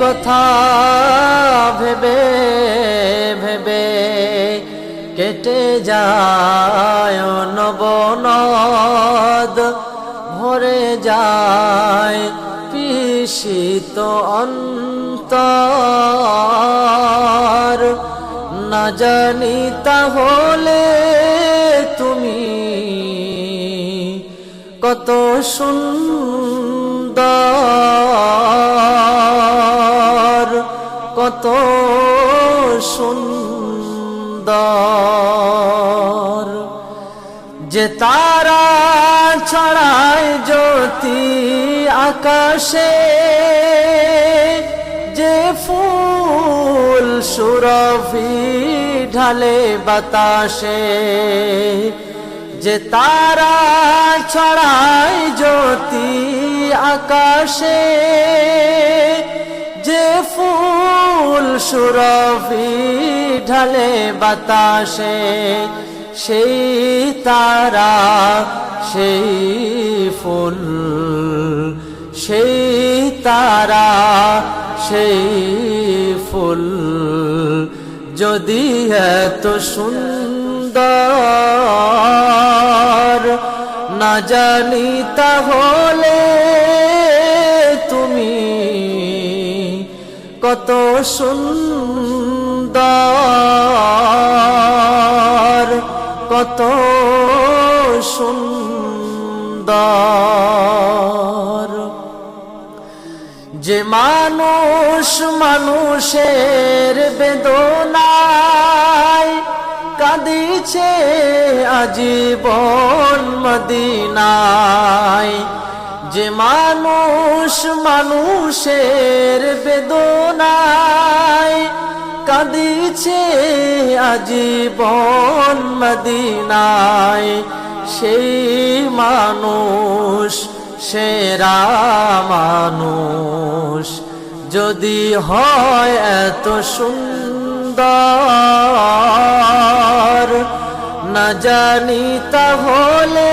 কথা ভেবে ভেবে কেটে যায় নবনদ। ভরে যায় পিসিত অন্তর। না জানি তাহলে তুমি কত সুন্দর। কত সুন্দর যে তারা ছড়ায় জ্যোতি আকাশে, যে ফুল সুরভি ঢালে বাতাসে, যে তারা ছড়ায় জ্যোতি আকাশে সুরভি ঢালে বাতাসে, সেই তারা, সেই ফুল, সেই তারা, সেই ফুল। যদি এত সুন্দর না জানি তাহলে কত সুন্দর কত সুন্দর। যে মানুষ মানুষের বেদনায় কাঁদিছে আজীবন মদিনায়। যে মানুষ মানুষের বেদনায় কাঁদিছে আজীবন মদিনায়, সেই মানুষ, সেরা মানুষ। যদি হয় এত সুন্দর, না জানি তাহলে